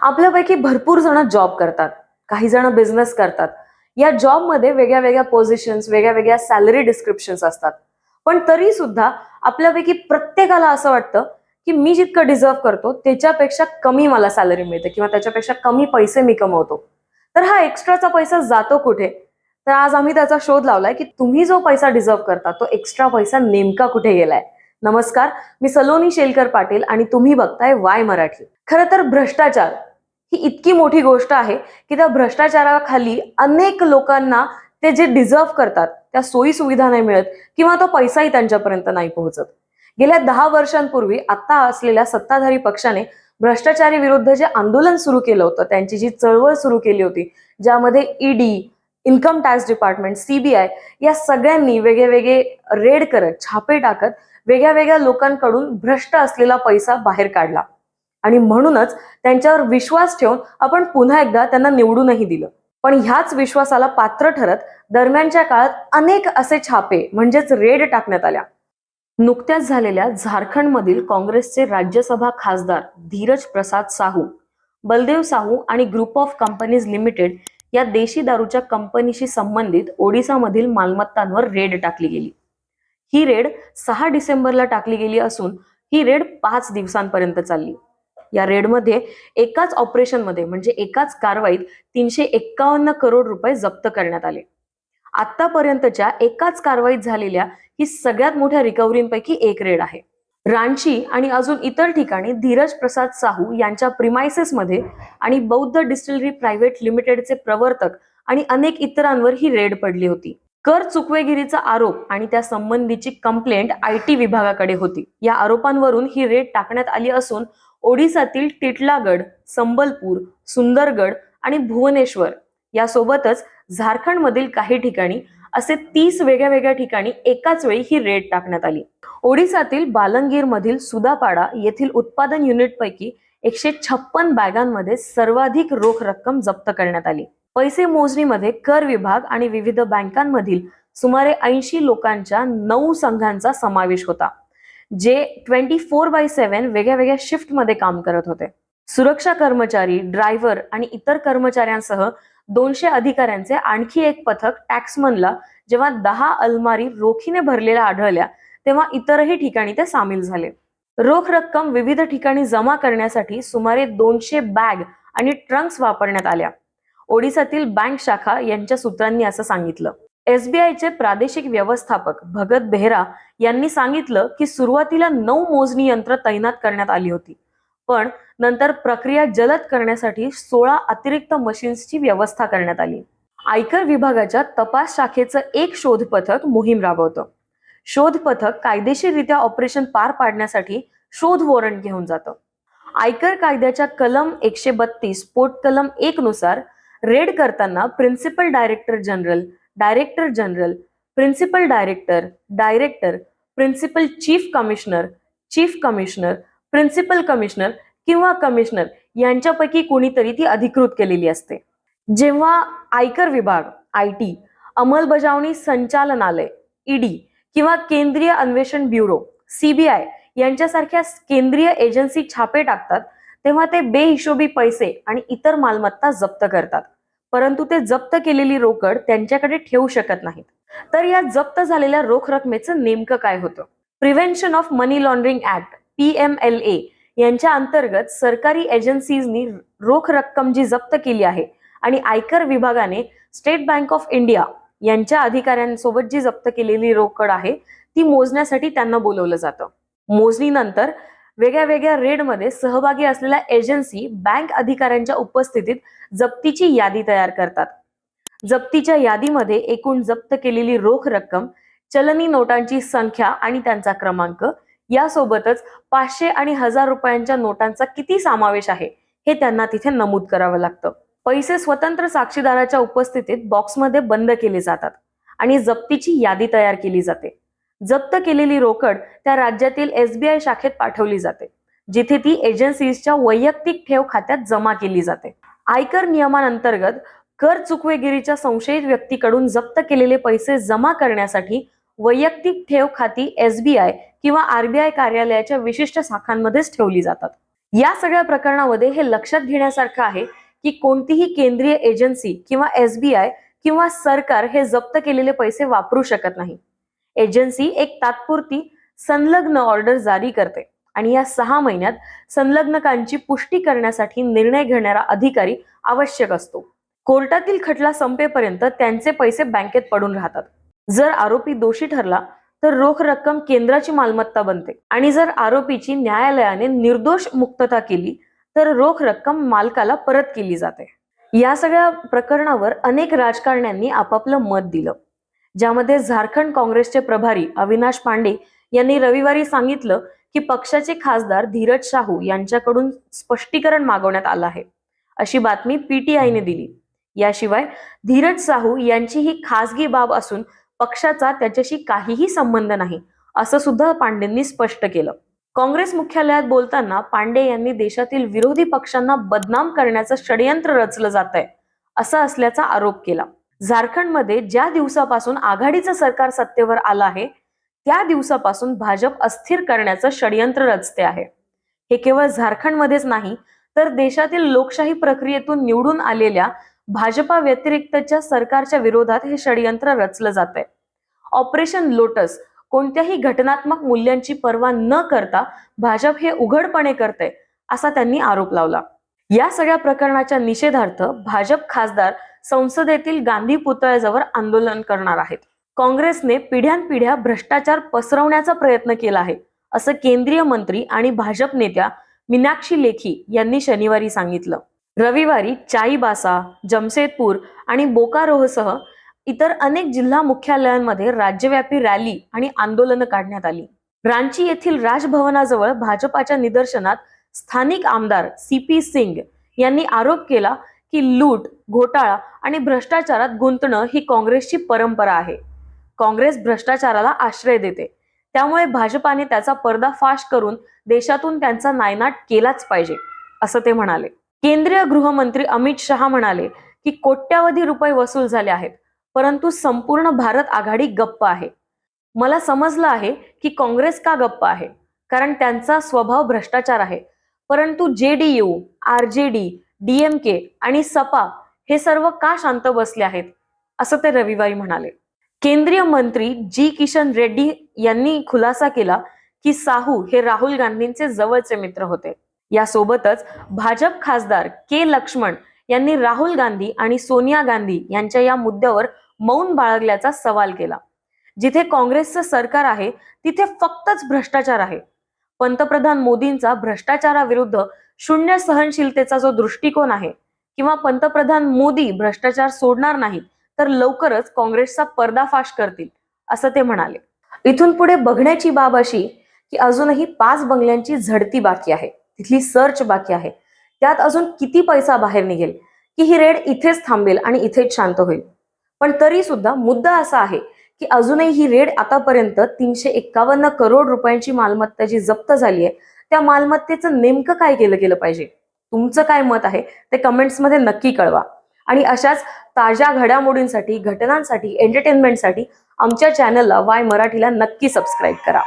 आपल्यापैकी भरपूर जण जॉब करतात. काही जण बिझनेस करतात. या जॉबमध्ये वेगळ्या वेगळ्या पोझिशन्स वेगळ्या वेगळ्या सॅलरी डिस्क्रिप्शन्स असतात. पण तरी सुद्धा आपल्यापैकी प्रत्येकाला असं वाटतं की मी जितकं डिझर्व करतो त्याच्यापेक्षा कमी मला सॅलरी मिळते किंवा त्याच्यापेक्षा कमी पैसे मी कमवतो. तर हा एक्स्ट्राचा पैसा जातो कुठे? तर आज आम्ही त्याचा शोध लावलाय की तुम्ही जो पैसा डिझर्व करता तो एक्स्ट्रा पैसा नेमका कुठे गेलाय? नमस्कार मी सलोनी शेलकर पाटील आणि तुम्ही बघताय वाय मराठी. खरं तर भ्रष्टाचार ही इतकी मोठी गोष्ट आहे की त्या भ्रष्टाचाराखाली अनेक लोकांना ते जे डिझर्व करतात त्या सोयी सुविधा नाही मिळत किंवा तो पैसाही त्यांच्यापर्यंत नाही पोहोचत. गेल्या दहा वर्षांपूर्वी आता असलेल्या सत्ताधारी पक्षाने भ्रष्टाचारी विरुद्ध जे आंदोलन सुरू केलं होतं त्यांची जी चळवळ सुरू केली होती ज्यामध्ये ED income tax department CBI या सगळ्यांनी वेगळे वेगळे रेड करत छापे टाकत वेगळ्या वेगळ्या लोकांकडून भ्रष्ट असलेला पैसा बाहेर काढला. आणि म्हणूनच त्यांच्यावर विश्वास ठेवून आपण पुन्हा एकदा त्यांना निवडूनही दिलं. पण ह्याच विश्वासाला पात्र ठरत दरम्यानच्या काळात अनेक असे छापे म्हणजेच रेड टाकण्यात आल्या. नुकत्याच झालेल्या झारखंडमधील काँग्रेसचे राज्यसभा खासदार धीरज प्रसाद साहू बलदेव साहू आणि ग्रुप ऑफ कंपनीज लिमिटेड या देशी दारूच्या कंपनीशी संबंधित ओडिसामधील मालमत्तांवर रेड टाकली गेली. ही रेड सहा डिसेंबरला टाकली गेली असून ही रेड पाच दिवसांपर्यंत चालली. या रेडमध्ये एकाच ऑपरेशनमध्ये म्हणजे एकाच कारवाईत तीनशे एक्कावन्न करोड रुपये जप्त करण्यात आले. आतापर्यंतच्या एकाच कारवाईत झालेल्या ही सगळ्यात मोठ्या रिकव्हरींपैकी एक रेड आहे. रांची आणि अजून इतर ठिकाणी धीरज प्रसाद साहू यांच्या प्रिमायसेसमध्ये आणि बौद्ध डिस्टिलरी प्रायव्हेट लिमिटेडचे प्रवर्तक आणि अनेक इतरांवर ही रेड पडली होती. कर चुकवेगिरीचा आरोप आणि त्या संबंधीची कंप्लेंट आय टी विभागाकडे होती. या आरोपांवरून ही रेड टाकण्यात आली असून ओडिसातील टिटलागड संबलपूर सुंदरगड आणि भुवनेश्वर यासोबतच झारखंडमधील काही ठिकाणी असे तीस वेगळ्या वेगळ्या ठिकाणी एकाच वेळी ही रेड टाकण्यात आली. ओडिसातील बालंगीर मधील सुदापाडा येथील उत्पादन युनिट पैकी एकशे छप्पन बॅगांमध्ये सर्वाधिक रोख रक्कम जप्त करण्यात आली. पैसे मोजणीमध्ये कर विभाग आणि विविध बँकांमधील सुमारे ऐंशी लोकांच्या नऊ संघांचा समावेश होता. जे ट्वेंटी फोर बाय सेव्हन वेगळ्या वेगळ्या शिफ्टमध्ये काम करत होते. सुरक्षा कर्मचारी ड्रायव्हर आणि इतर कर्मचाऱ्यांसह दोनशे अधिकाऱ्यांचे आणखी एक पथक टॅक्समनला जेव्हा दहा अलमारी रोखीने भरलेल्या आढळल्या तेव्हा इतरही ठिकाणी ते सामील झाले. रोख रक्कम विविध ठिकाणी जमा करण्यासाठी सुमारे दोनशे बॅग आणि ट्रंक्स वापरण्यात आल्या. ओडिसातील बँक शाखा यांच्या सूत्रांनी असं सांगितलं. एसबीआयचे प्रादेशिक व्यवस्थापक भगत बेहरा यांनी सांगितलं की सुरुवातीला नऊ मोजणी यंत्र तैनात करण्यात आली होती. पण नंतर प्रक्रिया जलद करण्यासाठी सोळा अतिरिक्त मशीन्सची व्यवस्था करण्यात आली. आयकर विभागाच्या तपास शाखेचं एक शोध पथक मोहीम राबवतं. शोध पथक कायदेशीररित्या ऑपरेशन पार पाडण्यासाठी शोध वॉरंट घेऊन जातं. आयकर कायद्याच्या कलम एकशे बत्तीस पोट कलम एक नुसार रेड करताना principal director general director general principal director director principal chief commissioner chief commissioner principal commissioner किंवा कमिशनर यांच्यापैकी कोणीतरी ती अधिकृत केलेली असते. जेव्हा आयकर विभाग आय टी अंमलबजावणी संचालनालय ईडी किंवा केंद्रीय अन्वेषण ब्युरो सीबीआय यांच्यासारख्या केंद्रीय एजन्सी छापे टाकतात तेव्हा ते बेहिशोबी पैसे आणि इतर मालमत्ता जप्त करतात. परंतु ते जप्त केलेली रोकड त्यांच्याकडे ठेवू शकत नाहीत. तर या जप्त झालेल्या रोख रकमेचं नेमकं काय होतं? Prevention of money laundering act P M L A यांच्या अंतर्गत सरकारी एजन्सीजनी रोख रक्कम जी जप्त केली आहे आणि आयकर विभागाने स्टेट बँक ऑफ इंडिया यांच्या अधिकाऱ्यांसोबत जी जप्त केलेली रोकड आहे ती मोजण्यासाठी त्यांना बोलवलं जातं. मोजणीनंतर वेगळ्या वेगळ्या रेडमध्ये सहभागी असलेल्या एजन्सी बँक अधिकाऱ्यांच्या उपस्थितीत जप्तीची यादी तयार करतात. जप्तीच्या यादीमध्ये एकूण जप्त केलेली रोख रक्कम चलनी नोटांची संख्या आणि त्यांचा क्रमांक यासोबतच पाचशे आणि हजार रुपयांच्या नोटांचा किती समावेश आहे हे त्यांना तिथे नमूद करावं लागतं. पैसे स्वतंत्र साक्षीदाराच्या उपस्थितीत बॉक्समध्ये बंद केले जातात आणि जप्तीची यादी तयार केली जाते. जप्त केलेली रोकड त्या राज्यातील एसबीआय शाखेत पाठवली जाते जिथे ती एजन्सीजच्या वैयक्तिक ठेव खात्यात जमा केली जाते. आयकर नियमांअंतर्गत कर चुकवेगिरीच्या संशयित व्यक्तीकडून जप्त केलेले पैसे जमा करण्यासाठी वैयक्तिक ठेव खाती एसबीआय किंवा आरबीआय कार्यालयाच्या विशिष्ट शाखांमध्येच ठेवली जातात. या सगळ्या प्रकरणामध्ये हे लक्षात घेण्यासारखं आहे की कोणतीही केंद्रीय एजन्सी किंवा एसबीआय किंवा सरकार हे जप्त केलेले पैसे वापरू शकत नाही. एजन्सी एक तात्पुरती संलग्न ऑर्डर जारी करते. आणि या सहा महिन्यात संलग्नकांची पुष्टी करण्यासाठी निर्णय घेणारा अधिकारी आवश्यक असतो. कोर्टातील खटला संपेपर्यंत त्यांचे पैसे बँकेत पडून राहतात. जर आरोपी दोषी ठरला तर रोख रक्कम केंद्राची मालमत्ता बनते. आणि जर आरोपीची न्यायालयाने निर्दोष मुक्तता केली तर रोख रक्कम मालकाला परत केली जाते. या सगळ्या प्रकरणावर अनेक राजकारण्यांनी आपापलं मत दिलं. ज्यामध्ये झारखंड काँग्रेसचे प्रभारी अविनाश पांडे यांनी रविवारी सांगितलं की पक्षाचे खासदार धीरज शाहू यांच्याकडून स्पष्टीकरण मागवण्यात आलं आहे. अशी बातमी पीटीआयने दिली. याशिवाय धीरज साहू यांची ही खासगी बाब असून पक्षाचा त्याच्याशी काहीही संबंध नाही असं सुद्धा पांडेंनी स्पष्ट केलं. काँग्रेस मुख्यालयात बोलताना पांडे यांनी देशातील विरोधी पक्षांना बदनाम करण्याचं षडयंत्र रचलं जात आहे असा असल्याचा आरोप केला. झारखंडमध्ये ज्या दिवसापासून आघाडीचं सरकार सत्तेवर आलं आहे त्या दिवसापासून भाजप अस्थिर करण्याचं षडयंत्र रचते आहे. हे केवळ झारखंडमध्येच नाही तर देशातील लोकशाही प्रक्रियेतून निवडून आलेल्या भाजपा व्यतिरिक्तच्या सरकारच्या विरोधात हे षडयंत्र रचलं जात आहे ऑपरेशन लोटस कोणत्याही घटनात्मक मूल्यांची पर्वा न करता भाजप हे उघडपणे करते असा त्यांनी आरोप लावला. या सगळ्या प्रकरणाच्या निषेधार्थ भाजप खासदार संसदेतील गांधी पुतळ्याजवळ आंदोलन करणार आहेत. काँग्रेसने पिढ्यानपिढ्या भ्रष्टाचार पसरवण्याचा प्रयत्न केला आहे असं केंद्रीय मंत्री आणि भाजप नेत्या मीनाक्षी लेखी यांनी शनिवारी सांगितलं. रविवारी चाईबासा जमशेदपूर आणि बोकारोहसह इतर अनेक जिल्हा मुख्यालयांमध्ये राज्यव्यापी रॅली आणि आंदोलनं काढण्यात आली. रांची येथील राजभवनाजवळ भाजपाच्या निदर्शनात स्थानिक आमदार सी पी सिंग यांनी आरोप केला की लूट घोटाळा आणि भ्रष्टाचारात गुंतणं ही काँग्रेसची परंपरा आहे. काँग्रेस भ्रष्टाचाराला आश्रय देते. त्यामुळे भाजपाने त्याचा पर्दाफाश करून देशातून त्यांचा नायनाट केलाच पाहिजे असं ते म्हणाले. केंद्रीय गृहमंत्री अमित शहा म्हणाले की कोट्यावधी रुपये वसूल झाले आहेत परंतु संपूर्ण भारत आघाडी गप्प आहे. मला समजलं आहे की काँग्रेस का गप्प आहे कारण त्यांचा स्वभाव भ्रष्टाचार आहे. परंतु J D U R J D DMK आणि सपा हे सर्व का शांत बसले आहेत? असं ते रविवारी म्हणाले. केंद्रीय मंत्री जी किशन रेड्डी यांनी खुलासा केला की साहू हे राहुल गांधींचे जवळचे मित्र होते. यासोबतच भाजप खासदार के लक्ष्मण यांनी राहुल गांधी आणि सोनिया गांधी यांच्या या मुद्द्यावर मौन बाळगल्याचा सवाल केला. जिथे काँग्रेसचं सरकार आहे तिथे फक्तच भ्रष्टाचार आहे. पंतप्रधान मोदींचा भ्रष्टाचाराविरुद्ध शून्य सहनशीलतेचा जो दृष्टिकोन आहे किंवा पंतप्रधान मोदी भ्रष्टाचार सोडणार नाहीत तर लवकरच काँग्रेसचा पर्दाफाश करतील असं ते म्हणाले. इथून पुढे बघण्याची बाब अशी की अजूनही पाच बंगल्यांची झडती बाकी आहे तिथली सर्च बाकी आहे. त्यात अजून किती पैसा बाहेर निघेल की ही रेड इथेच थांबेल आणि इथेच शांत होईल? पण तरी सुद्धा मुद्दा असा आहे की अजूनही ही रेड आतापर्यंत तीनशे एक्कावन्न करोड रुपयांची मालमत्ता जी जप्त झाली आहे त्या मालमत्तेचं नेमकं काय केलं गेलं पाहिजे? तुमचं काय मत आहे? ते कमेंट्समध्ये नक्की कळवा. आणि अशाच ताज्या घडामोडींसाठी घटनांसाठी एंटरटेनमेंटसाठी आमच्या चॅनलला वाय मराठीला नक्की सबस्क्राईब करा.